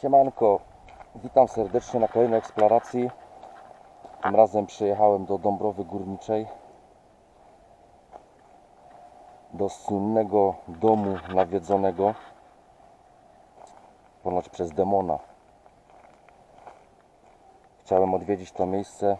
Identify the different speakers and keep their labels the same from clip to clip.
Speaker 1: Siemanko, witam serdecznie na kolejnej eksploracji. Tym razem przyjechałem do Dąbrowy Górniczej. Do słynnego domu nawiedzonego ponoć przez demona. Chciałem odwiedzić to miejsce,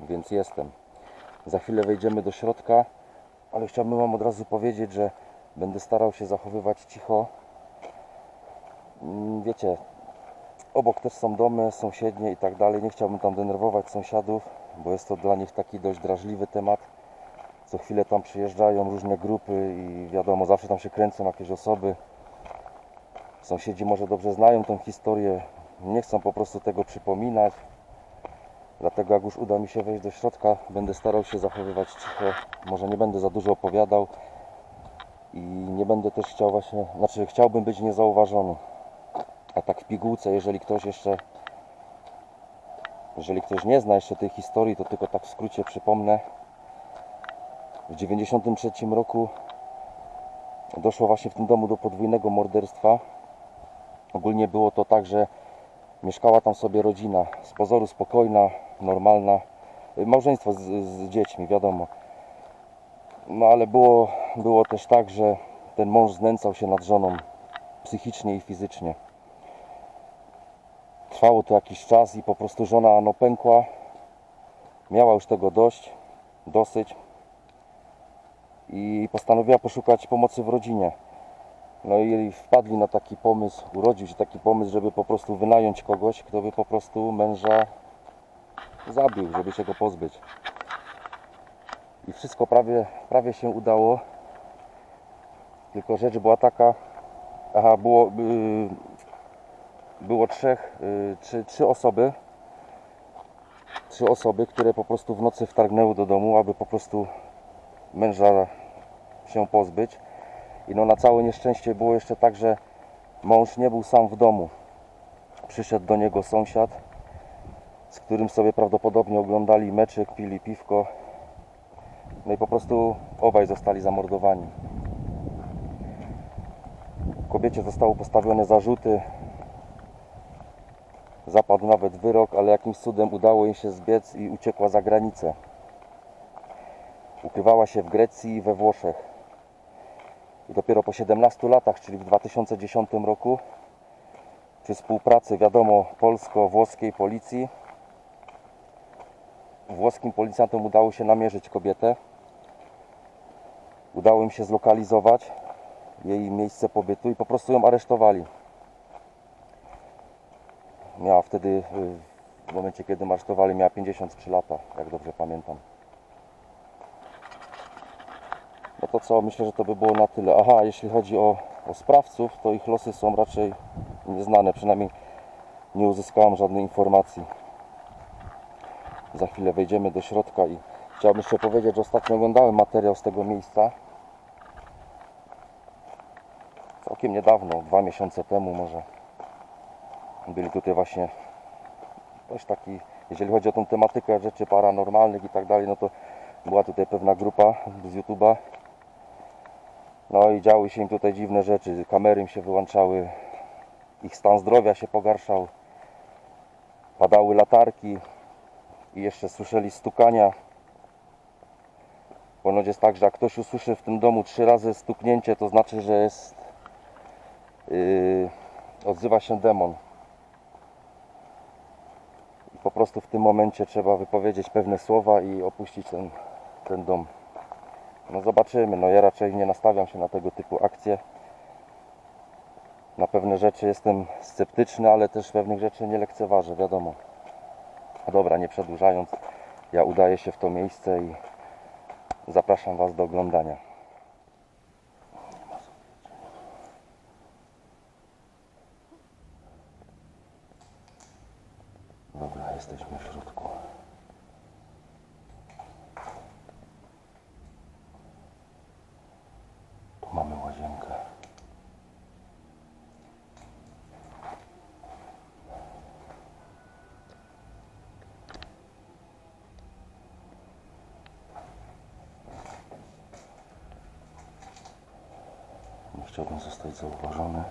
Speaker 1: więc jestem. Za chwilę wejdziemy do środka, ale chciałbym Wam od razu powiedzieć, że będę starał się zachowywać cicho. Mm, Wiecie, obok też są domy sąsiednie i tak dalej. Nie chciałbym tam denerwować sąsiadów, bo jest to dla nich taki dość drażliwy temat. Co chwilę tam przyjeżdżają różne grupy i wiadomo, zawsze tam się kręcą jakieś osoby. Sąsiedzi może dobrze znają tą historię, nie chcą po prostu tego przypominać. Dlatego jak już uda mi się wejść do środka, będę starał się zachowywać cicho. Może nie będę za dużo opowiadał i nie będę też chciał właśnie, znaczy chciałbym być niezauważony. A tak w pigułce, jeżeli ktoś jeszcze, jeżeli ktoś nie zna jeszcze tej historii, to tylko tak w skrócie przypomnę. W 93 roku doszło właśnie w tym domu do podwójnego morderstwa. Ogólnie było to tak, że mieszkała tam sobie rodzina, z pozoru spokojna, normalna, małżeństwo z, z dziećmi, wiadomo. No ale było, było też tak, że ten mąż znęcał się nad żoną psychicznie i fizycznie. Trwało to jakiś czas i po prostu żona no pękła. Miała już tego dość, dosyć i postanowiła poszukać pomocy w rodzinie. No i wpadli na taki pomysł, urodził się taki pomysł, żeby po prostu wynająć kogoś, kto by po prostu męża zabił, żeby się go pozbyć. I wszystko prawie, prawie się udało. Tylko rzecz była taka, aha, było, yy, było trzech, yy, trzy, trzy osoby, trzy osoby, które po prostu w nocy wtargnęły do domu, aby po prostu męża się pozbyć. I no na całe nieszczęście było jeszcze tak, że mąż nie był sam w domu. Przyszedł do niego sąsiad, z którym sobie prawdopodobnie oglądali meczyk, pili piwko. No i po prostu obaj zostali zamordowani. Kobiecie zostały postawione zarzuty. Zapadł nawet wyrok, ale jakimś cudem udało jej się zbiec i uciekła za granicę. Ukrywała się w Grecji i we Włoszech. I dopiero po 17 latach, czyli w 2010 roku, przy współpracy, wiadomo, polsko-włoskiej policji, włoskim policjantom udało się namierzyć kobietę. Udało im się zlokalizować jej miejsce pobytu i po prostu ją aresztowali. Miała wtedy, y, w momencie kiedy ją aresztowali, miała 53 lata, jak dobrze pamiętam. No to co, myślę, że to by było na tyle. Aha, jeśli chodzi o, o sprawców, to ich losy są raczej nieznane, przynajmniej nie uzyskałem żadnej informacji. Za chwilę wejdziemy do środka i chciałbym jeszcze powiedzieć, że ostatnio oglądałem materiał z tego miejsca. Całkiem niedawno, dwa miesiące temu może. Byli tutaj właśnie też taki, jeżeli chodzi o tą tematykę rzeczy paranormalnych i tak dalej, no to była tutaj pewna grupa z YouTube'a. No i działy się im tutaj dziwne rzeczy. Kamery im się wyłączały, ich stan zdrowia się pogarszał, padały latarki i jeszcze słyszeli stukania. Ponoć jest tak, że jak ktoś usłyszy w tym domu trzy razy stuknięcie, to znaczy, że jest yy, odzywa się demon. Po prostu w tym momencie trzeba wypowiedzieć pewne słowa i opuścić ten, ten dom. No zobaczymy, no ja raczej nie nastawiam się na tego typu akcje. Na pewne rzeczy jestem sceptyczny, ale też pewnych rzeczy nie lekceważę, wiadomo. Dobra, nie przedłużając, ja udaję się w to miejsce i zapraszam Was do oglądania. Dobra, jesteśmy w środku. Tu mamy łazienkę. Nie chciałbym zostać zauważony.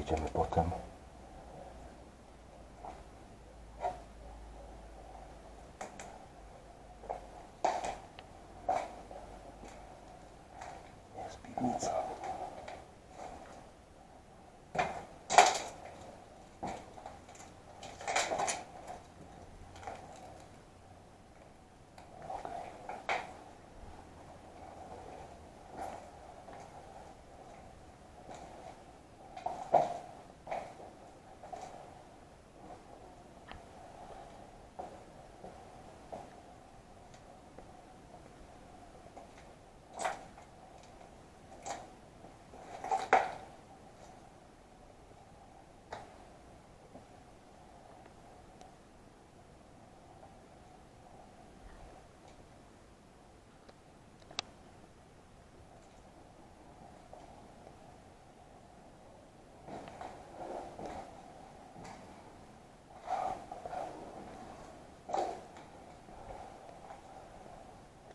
Speaker 1: Wejdziemy potem.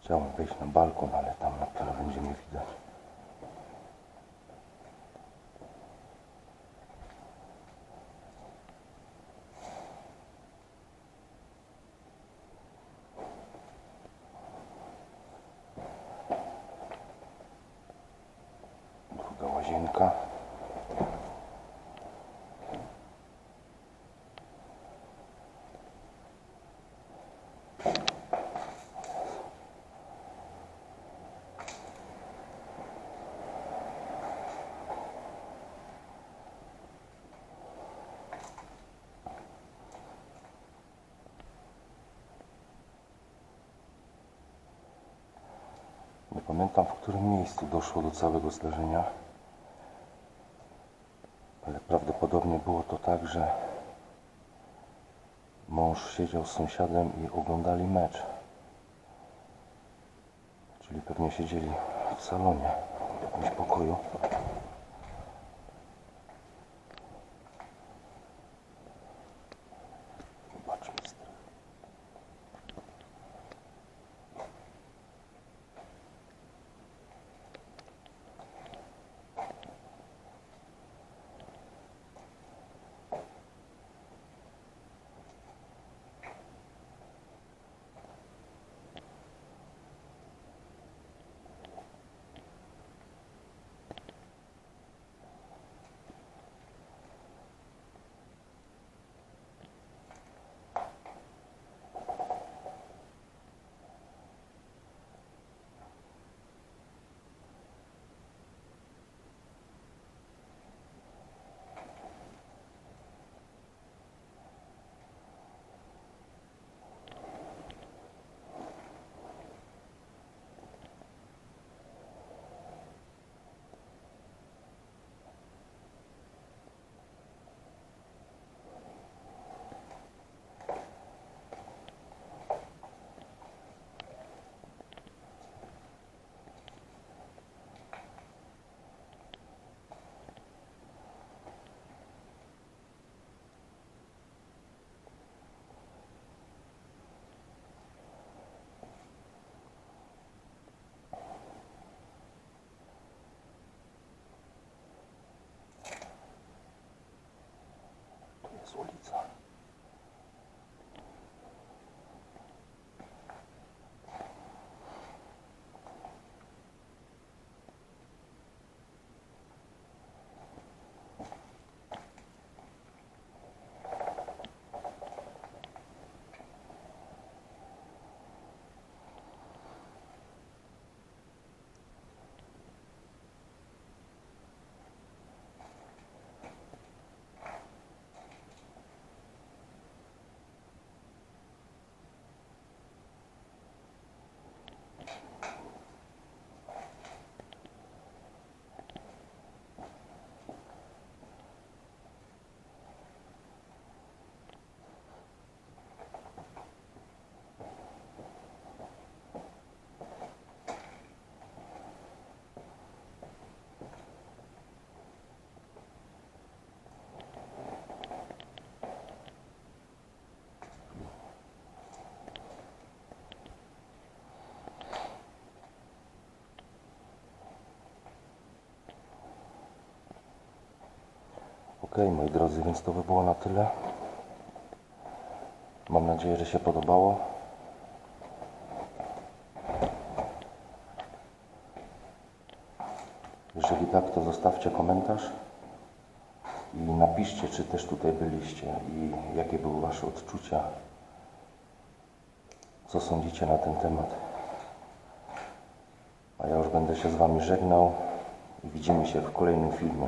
Speaker 1: Chciałem wejść na balkon, ale tam na pewno będzie mnie widać. Druga łazienka. Nie pamiętam w którym miejscu doszło do całego zdarzenia. Ale prawdopodobnie było to tak, że mąż siedział z sąsiadem i oglądali mecz. Czyli pewnie siedzieli w salonie, w jakimś pokoju. Ok, moi drodzy, więc to by było na tyle. Mam nadzieję, że się podobało. Jeżeli tak, to zostawcie komentarz i napiszcie, czy też tutaj byliście i jakie były Wasze odczucia. Co sądzicie na ten temat? A ja już będę się z Wami żegnał i widzimy się w kolejnym filmie.